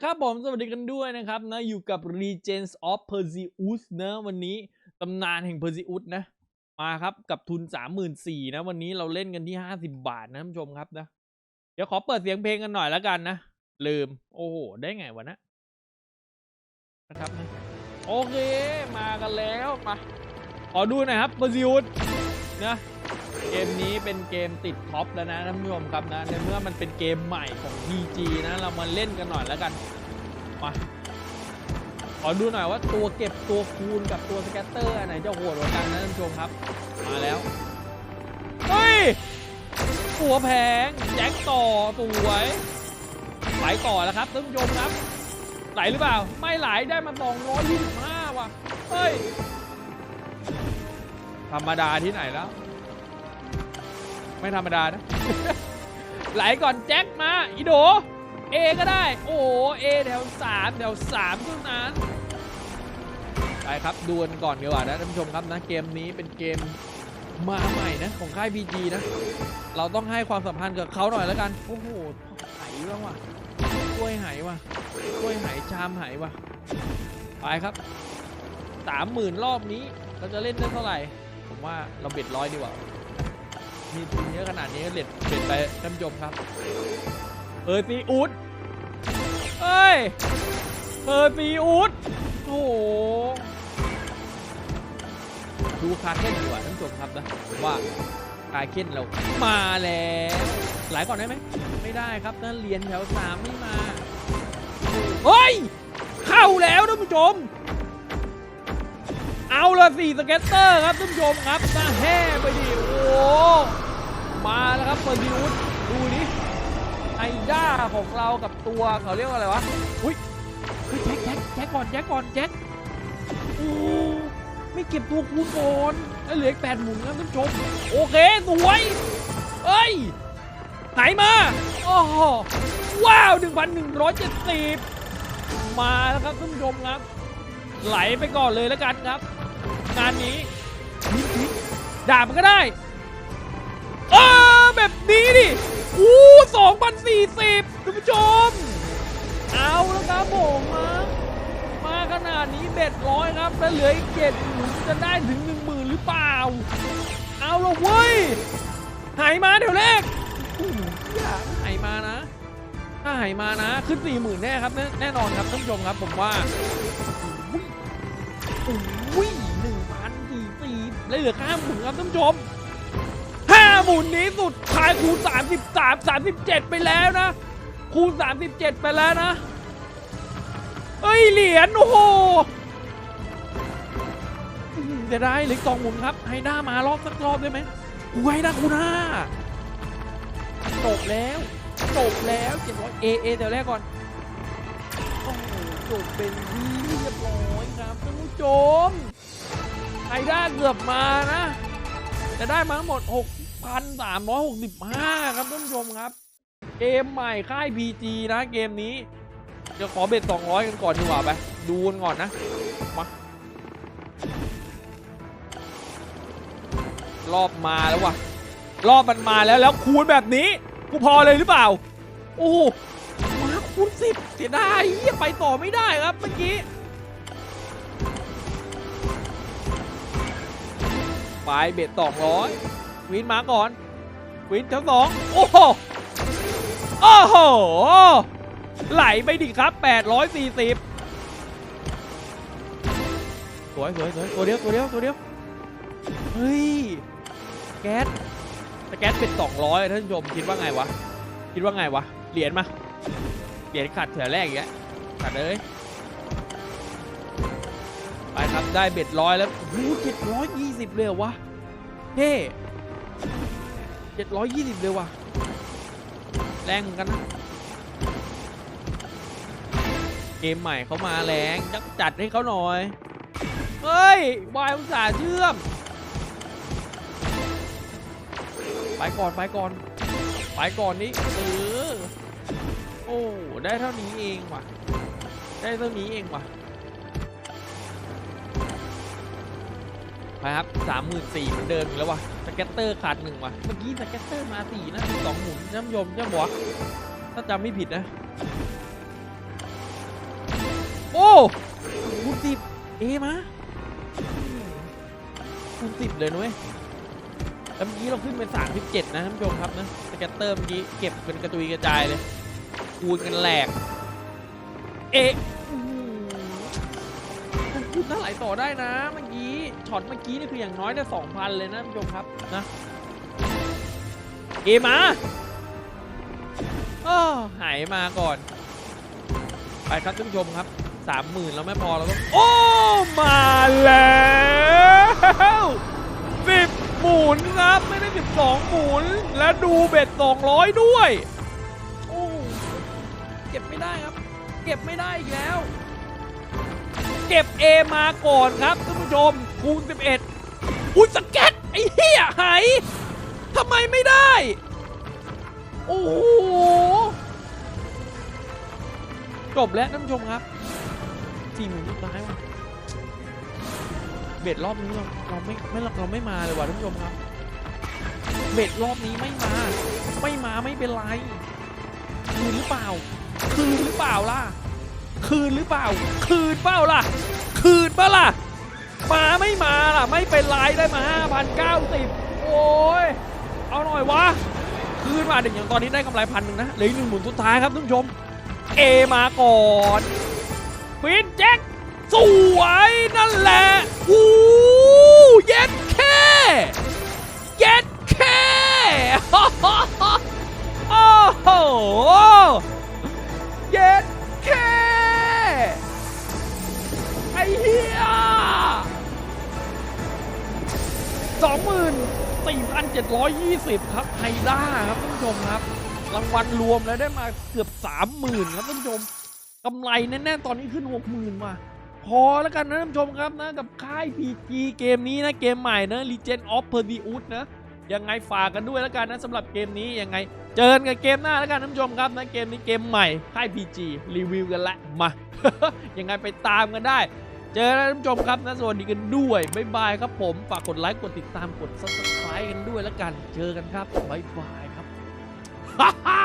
ละครับผมสวัสดีกันด้วยนะครับนะอยู่กับ Regents of Perseus นะวันนี้ตำนานแห่ง Perseus นะ มาครับกับทุน 34,000นะวันนี้เราเล่นกันที่ 50 บาทนะท่านผู้ชมครับนะ เดี๋ยวขอเปิดเสียงเพลงกันหน่อยแล้วกันนะ ลืม โอ้โห ได้ไงวะนะนะครับนะโอเค มากันแล้วมาขอดูหน่อยครับ Perseus นะเกมนี้เป็นเกมติดท็อปแล้วนะท่านผู้ชมครับนะในเมื่อมันเป็นเกมใหม่ของ PG นะ เรามาเล่นกันหน่อยแล้วกัน มาขอดูหน่อยว่าตัวเก็บตัวคูณกับตัวสแกตเตอร์อันไหนจะโหดกว่ากันนะท่านผู้ชมครับ มาแล้ว เฮ้ยตัวแพงแจ็คต่อสวยไหลต่อแล้วครับท่านผู้ชมครับ ไหลหรือเปล่า ไม่ไหลได้มา225ว่ะเฮ้ยธรรมดาที่ไหนแล้ว ไม่ธรรมดานะ ไหลก่อนแจ็คมาอีโด เอก็ได้ โอ้เอแถวสามแถวสามเท่านั้นไปครับดวลก่อนดีกว่านะท่านผู้ชมครับนะเกมนี้เป็นเกมมาใหม่นะของค่าย PG นะ เราต้องให้ความสัมพันธ์กับเขาหน่อยแล้วกัน โอ้โหไหบ้างว่ะกล้วยไหว่ะกล้วยไหชามไหว่ะไปครับสามหมื่นรอบนี้เราจะเล่นได้เท่าไหร่ ผมว่าเราเบ็ดร้อยดีกว่า มีทุนเยอะขนาดนี้ก็เด็ดเด็ดไปท่านผู้ชมครับ ออซีอูดเอ้ยเออซีอูดโอ้โหดูคาเคนดีกว่าท่านผู้ชมครับนะผมว่าคาเคนเรามาแล้วหลายก่อนได้ไหมไม่ได้ครับนั่นเรียนแถวสามไม่มาเฮ้ยเข้าแล้วท่านผู้ชม เอาละสี่สเก็ตเตอร์ครับท่านผู้ชมครับน้าแห่ไปดิโอ้มาแล้วครับเปิดดิวดดูนี่ ไอด้าของเรากับตัวเขาเรียกว่าอะไรวะ อุ้ยเฮ้ยแจ็คแจ็คแจ็คก่อนแจ็คก่อนแจ็คโอ้ไม่เก็บตัวคูณก่อนแล้วเหลืออีกแปดหมุนครับท่านผู้ชมโอเคสวยเอ้ยไหนมาโอ้โหว้าว 1,170 มาแล้วครับท่านผู้ชมครับ ไหลไปก่อนเลยแล้วกันครับ งานนี้ด่ามันก็ได้เออแบบนี้ดิ อู้สองพันสี่สิบคุณผู้ชม เอาแล้วครับผมมามาขนาดนี้เบ็ดร้อยครับ แล้วเหลืออีกเจ็ดหมุนจะได้ถึงหนึ่งหมื่นหรือเปล่า เอาละเว้ย หายมาเดี๋ยวแรกอู้อย่าหายมานะ ถ้าหายมานะ ขึ้นสี่หมื่นแน่ครับ แน่แน่นอนครับท่านผู้ชมครับผมว่าอุ้ยหนึ่งพันสี่สี่เลเหลือห้าหมุนครับท่านผู้ชม ห้าหมุนนี้สุดท้ายคูณสามสิบสามสามสิบเจ็ดไปแล้วนะ คูณสามสิบเจ็ดไปแล้วนะ เอ้ย เหรียญโอ้โหจะได้เหลืออกสองหมุนครับ ให้หน้ามารอบสักรอบได้ไหมกูให้หน้าคูณห้าจบแล้วจบแล้วเจ็ดร้อยเอเอเดี๋ยวแรกก่อนโอ้โหจบเป็นที่เรียบร้อยครับท่านผู้ชมไอด้าเกือบมานะ จะได้มาทั้งหมด 6,365 ครับท่านผู้ชมครับ เกมใหม่ค่าย PG นะเกมนี้ เดี๋ยวขอเบ็ด 200 กันก่อนดีกว่าไปดูกันก่อนนะ มารอบมาแล้ววะรอบมันมาแล้วแล้วคูณแบบนี้ กูพอเลยหรือเปล่า โอ้โหมาคูณสิบเสียดายเหี้ยไปต่อไม่ได้ครับเมื่อกี้ไปเบ็ดสองร้อย วินมาก่อน วินทั้งสองโอ้โหโอ้โหไหลไปดิครับ 840 สวยสวยสวยตัวเดียวตัวเดียวตัวเดียวเฮ้ยแก๊สแต่แก๊สเป็น 200ท่านผู้ชมคิดว่าไงวะ คิดว่าไงวะ เหรียญมา เหรียญขาดเถื่อแรกอีกแล้วขาดเลยไปครับได้เบ็ดร้อยแล้วโอ้เจ็ดร้อยยี่สิบเลยวะเฮ้ เจ็ดร้อยยี่สิบเลยว่ะ แรงเหมือนกันนะ เกมใหม่เขามาแรงจักจัดให้เขาหน่อย เฮ้ยบายอุตส่าห์เชื่อม ไปก่อน ไปก่อน ไปก่อนนี่เออ โอ้ ได้เท่านี้เองว่ะ ได้เท่านี้เองว่ะ ไปครับสามหมื่นสี่เหมือนเดิมอีกแล้ววะสเก็ตเตอร์ขาดหนึ่งว่ะ เมื่อกี้สเก็ตเตอร์มาสี่นะสองหมุนย่ำยมย่ำหัวถ้าจำไม่ผิดนะ โอ้คูณสิบเอมาคูณสิบเลยนุ้ยแล้วเมื่อกี้เราขึ้นเป็นสามสิบเจ็ดนะท่านผู้ชมครับนะสแกตเตอร์เมื่อกี้เก็บเป็นกระตุยกระจายเลยคูณกันแหลก เอะอื้อหือคูณเท่าไหร่ต่อได้นะเมื่อกี้ช็อตเมื่อกี้นี่คืออย่างน้อยได้สองพันเลยนะท่านผู้ชมครับนะเอมาอ้อหายมาก่อน ไปครับท่านผู้ชมครับสามหมื่นแล้วไม่พอเราต้องโอ้มาแล้วสิบหมุนครับ ไม่ได้สิบสองหมุน และดูเบ็ดสองร้อยด้วย โอ้ เก็บไม่ได้ครับ เก็บไม่ได้อีกแล้ว เก็บ A มาก่อนครับท่านผู้ชมคูณ 11 อุ้ยสเกตไอ้เหี้ยหายทำไมไม่ได้ โอ้โห จบแล้วท่านผู้ชมครับสี่หมุนสุดท้ายว่ะเบ็ดรอบนี้เราเราไม่ไม่เราไม่มาเลยว่ะท่านผู้ชมครับ เบ็ดรอบนี้ไม่มา ไม่มาไม่เป็นไร คืนหรือเปล่า คืนหรือเปล่าล่ะ คืนหรือเปล่า คืนเปล่าล่ะ คืนเปล่าล่ะ มาไม่มาล่ะ ไม่เป็นไรได้มา5,090 โอ้ย เอาหน่อยวะ คืนมาเดี๋ยวอย่างตอนนี้ได้กำไรพันหนึ่งนะ เหลืออีกหนึ่งหมุนสุดท้ายครับท่านผู้ชม เอมาก่อนฟินแจ็คสวยนั่นแหละ อู้เย็ดแค่ 4,720 ครับไฮด้าครับท่านผู้ชมครับ รางวัลรวมแล้วได้มาเกือบ 30,000 ครับท่านผู้ชมกำไรแน่ๆตอนนี้ขึ้น 60,000มาพอแล้วกันนะท่านผู้ชมครับนะกับค่าย PG เกมนี้นะเกมใหม่นะ Legend of Perdius นะยังไงฝากกันด้วยแล้วกันนะสำหรับเกมนี้ยังไง เจอกันเกมหน้าแล้วกันท่านผู้ชมครับนะเกมนี้เกมใหม่ค่าย PG รีวิวกันละมา ยังไงไปตามกันได้ เจอกันนะท่านผู้ชมครับนะสวัสดีกันด้วยบ๊ายบายครับผมฝากกดไลค์กดติดตามกด subscribe กันด้วยแล้วกันเจอกันครับบ๊ายบายครับฮ่าฮ่า